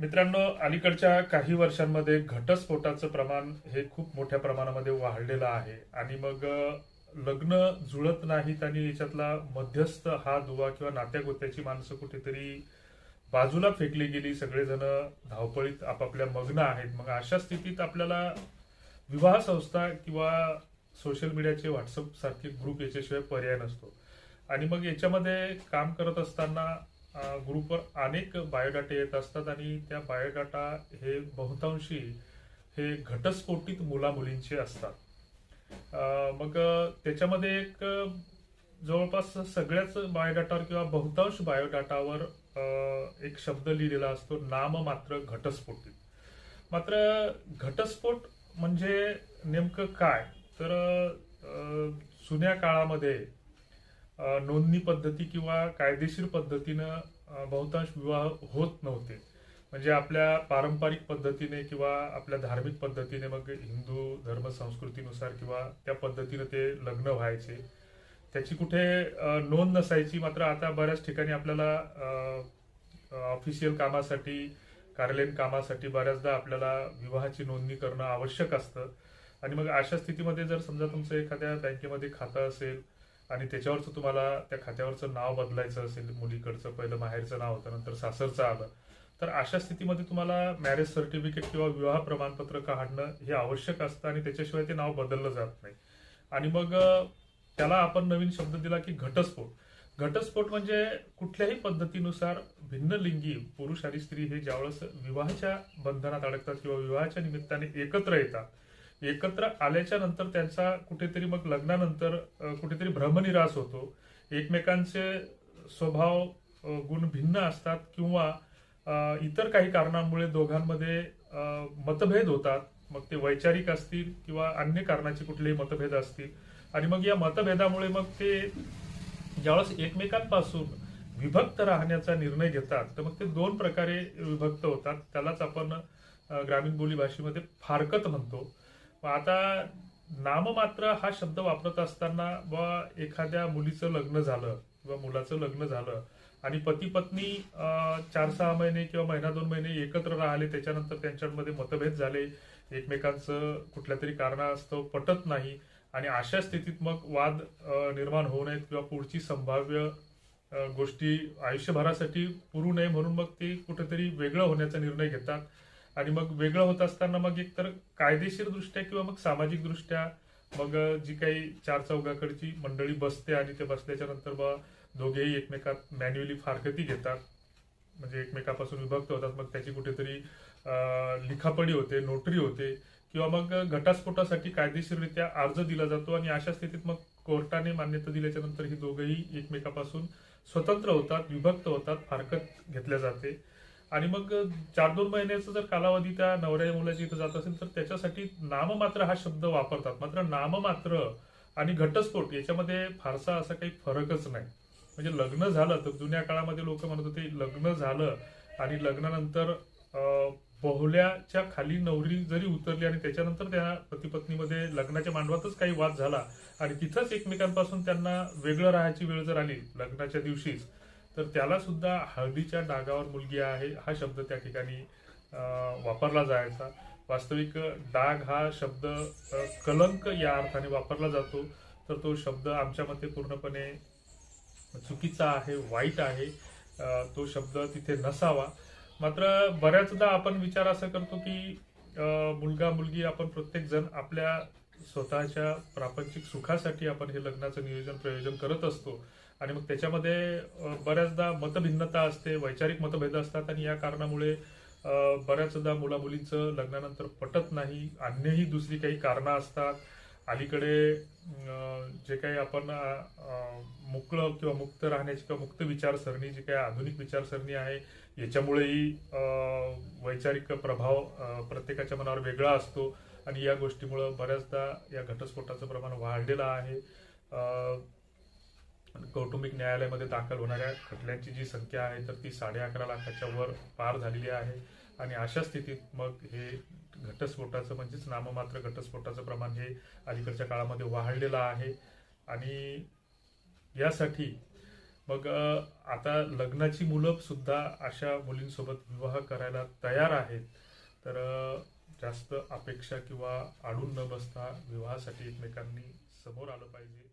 मित्रांनो अलीकडच्या काही वर्षांमध्ये घटस्फोटाचं प्रमाण हे खूप मोठ्या प्रमाणामध्ये वाढलेलं आहे. आणि मग लग्न जुळत नाहीत आणि याच्यातला मध्यस्थ हा दुवा किंवा नात्यागोत्याची माणसं कुठेतरी बाजूला फेकली गेली. सगळेजण धावपळीत आपापल्या मग्न आहेत. मग अशा स्थितीत आपल्याला विवाह संस्था किंवा सोशल मीडियाचे व्हॉट्सअप सारखे ग्रुप याच्याशिवाय पर्याय नसतो. आणि मग याच्यामध्ये काम करत असताना ग्रुपवर अनेक बायोडाटे येत असतात आणि त्या बायोडाटा हे बहुतांशी हे घटस्फोटित मुलामुलींचे असतात. मग त्याच्यामध्ये एक जवळपास सगळ्याच बायोडाटावर किंवा बहुतांश बायोडाटावर एक शब्द लिहिलेला असतो नाम मात्र घटस्फोटित. मात्र घटस्फोट म्हणजे नेमकं काय? तर जुन्या काळामध्ये नोंदणी पद्धती किंवा कायदेशीर पद्धतीनं बहुतांश विवाह होत नव्हते. म्हणजे आपल्या पारंपरिक पद्धतीने किंवा आपल्या धार्मिक पद्धतीने मग हिंदू धर्म संस्कृतीनुसार किंवा त्या पद्धतीने ते लग्न व्हायचे. त्याची कुठे नोंद नसायची. मात्र आता बऱ्याच ठिकाणी आपल्याला ऑफिशियल कामासाठी कार्यालयीन कामासाठी बऱ्याचदा आपल्याला विवाहाची नोंदणी करणं आवश्यक असतं. आणि मग अशा स्थितीमध्ये जर समजा तुमचं एखाद्या बँकेमध्ये खातं असेल आणि त्याच्यावरचं तुम्हाला त्या खात्यावरचं नाव बदलायचं असेल मुलीकडचं पहिलं माहेरचं नाव होतं नंतर सासरचं आलं तर अशा स्थितीमध्ये तुम्हाला मॅरेज सर्टिफिकेट किंवा विवाह प्रमाणपत्र काढणं हे आवश्यक असतं आणि त्याच्याशिवाय ते नाव बदललं जात नाही. आणि मग त्याला आपण नवीन शब्द दिला की घटस्फोट. घटस्फोट म्हणजे कुठल्याही पद्धतीनुसार भिन्न लिंगी पुरुष आणि स्त्री हे ज्यावेळेस विवाहाच्या बंधनात अडकतात किंवा विवाहाच्या निमित्ताने एकत्र येतात एकत्र आल्याच्यानंतर त्यांचा कुठेतरी मग लग्नानंतर कुठेतरी भ्रमनिरास होतो. एकमेकांचे स्वभाव गुण भिन्न असतात किंवा इतर काही कारणांमुळे दोघांमध्ये मतभेद होतात. मग ते वैचारिक असतील किंवा अन्य कारणाचे कुठलेही मतभेद असतील. आणि मग या मतभेदामुळे मग ते ज्यावेळेस एकमेकांपासून विभक्त राहण्याचा निर्णय घेतात तर मग ते दोन प्रकारे विभक्त होतात. त्यालाच आपण ग्रामीण बोली भाषेमध्ये फारकत म्हणतो. आता नाममात्र हा शब्द वापरत असताना बा एखाद्या मुलीचं लग्न झालं किंवा मुलाचं लग्न झालं आणि पती पत्नी चार सहा महिने किंवा महिना दोन महिने एकत्र राहिले त्याच्यानंतर त्यांच्यामध्ये मतभेद झाले एकमेकांचं कुठल्या तरी कारणास्तव पटत नाही आणि अशा स्थितीत मग वाद निर्माण होऊ नयेत किंवा पुढची संभाव्य गोष्टी आयुष्यभरासाठी पुरू नये म्हणून मग ते कुठेतरी वेगळं होण्याचा निर्णय घेतात. आणि मग वेगळं होत असताना मग एकतर कायदेशीर दृष्ट्या किंवा मग सामाजिक दृष्ट्या मग जी काही चार चौघाकडची मंडळी बसते आणि ते बसल्याच्या नंतर बा दोघेही एकमेकात मॅन्युअली फारकती घेतात. म्हणजे एकमेकापासून विभक्त होतात. मग त्याची कुठेतरी लिखापडी होते नोटरी होते किंवा मग घटस्फोटासाठी कायदेशीररित्या अर्ज दिला जातो आणि अशा स्थितीत मग कोर्टाने मान्यता दिल्याच्या नंतर ही दोघंही एकमेकापासून स्वतंत्र होतात विभक्त होतात फारकत घेतल्या जाते. आणि मग चार दोन महिन्याचा जर कालावधी त्या नवऱ्या मुलाची इथं जात असेल तर त्याच्यासाठी नाममात्र हा शब्द वापरतात. मात्र नाममात्र आणि घटस्फोट याच्यामध्ये फारसा असा काही फरकच नाही. म्हणजे लग्न झालं तर जुन्या काळामध्ये लोक म्हणत होते लग्न झालं आणि लग्नानंतर बहुल्याच्या खाली नवरी जरी उतरली आणि त्याच्यानंतर त्या पतीपत्नीमध्ये लग्नाच्या मांडवातच काही वाद झाला आणि तिथंच एकमेकांपासून त्यांना वेगळं राहायची वेळ जर आली लग्नाच्या दिवशीच तर त्याला सुद्धा हळदीच्या डागावर मुलगी आहे हा शब्द त्या ठिकाणी वापरला जायचा. वास्तविक डाग हा शब्द कलंक या अर्थाने वापरला जातो. तर तो शब्द आमच्या मते पूर्णपणे चुकीचा आहे वाईट आहे. तो शब्द तिथे नसावा. मात्र बऱ्याचदा आपण विचार असा करतो की मुलगा मुलगी आपण प्रत्येक जण आपल्या स्वतःच्या प्रापंचिक सुखासाठी आपण हे लग्नाचं नियोजन प्रयोजन करत असतो. आणि मग त्याच्यामध्ये बऱ्याचदा मतभिन्नता असते वैचारिक मतभेद असतात आणि या कारणामुळे बऱ्याचदा मुलामुलींचं लग्नानंतर पटत नाही अन्यही दुसरी काही कारणं असतात. अलीकडे जे काही आपण अं, मोकळं किंवा मुक्त राहण्याची किंवा मुक्त विचारसरणी जी काही आधुनिक विचारसरणी आहे याच्यामुळेही वैचारिक प्रभाव प्रत्येकाच्या मनावर वेगळा असतो. आणि या गोष्टीमुळं बऱ्याचदा या घटस्फोटाचं प्रमाण वाढलेलं आहे. कौटुंबिक न्यायालयामध्ये दाखल होणाऱ्या खटल्यांची जी संख्या आहे तर ती साडे अकरा लाखाच्या वर पार झालेली आहे. आणि अशा स्थितीत मग हे घटस्फोटाचं म्हणजेच नाममात्र घटस्फोटाचं प्रमाण हे अलीकडच्या काळामध्ये वाढलेलं आहे. आणि यासाठी मग आता लग्नाची मुलं सुद्धा अशा मुलींसोबत विवाह करायला तयार आहेत. तर जास्त अपेक्षा किंवा आडून न बसता विवाहासाठी एकमेकांनी समोर आलं पाहिजे.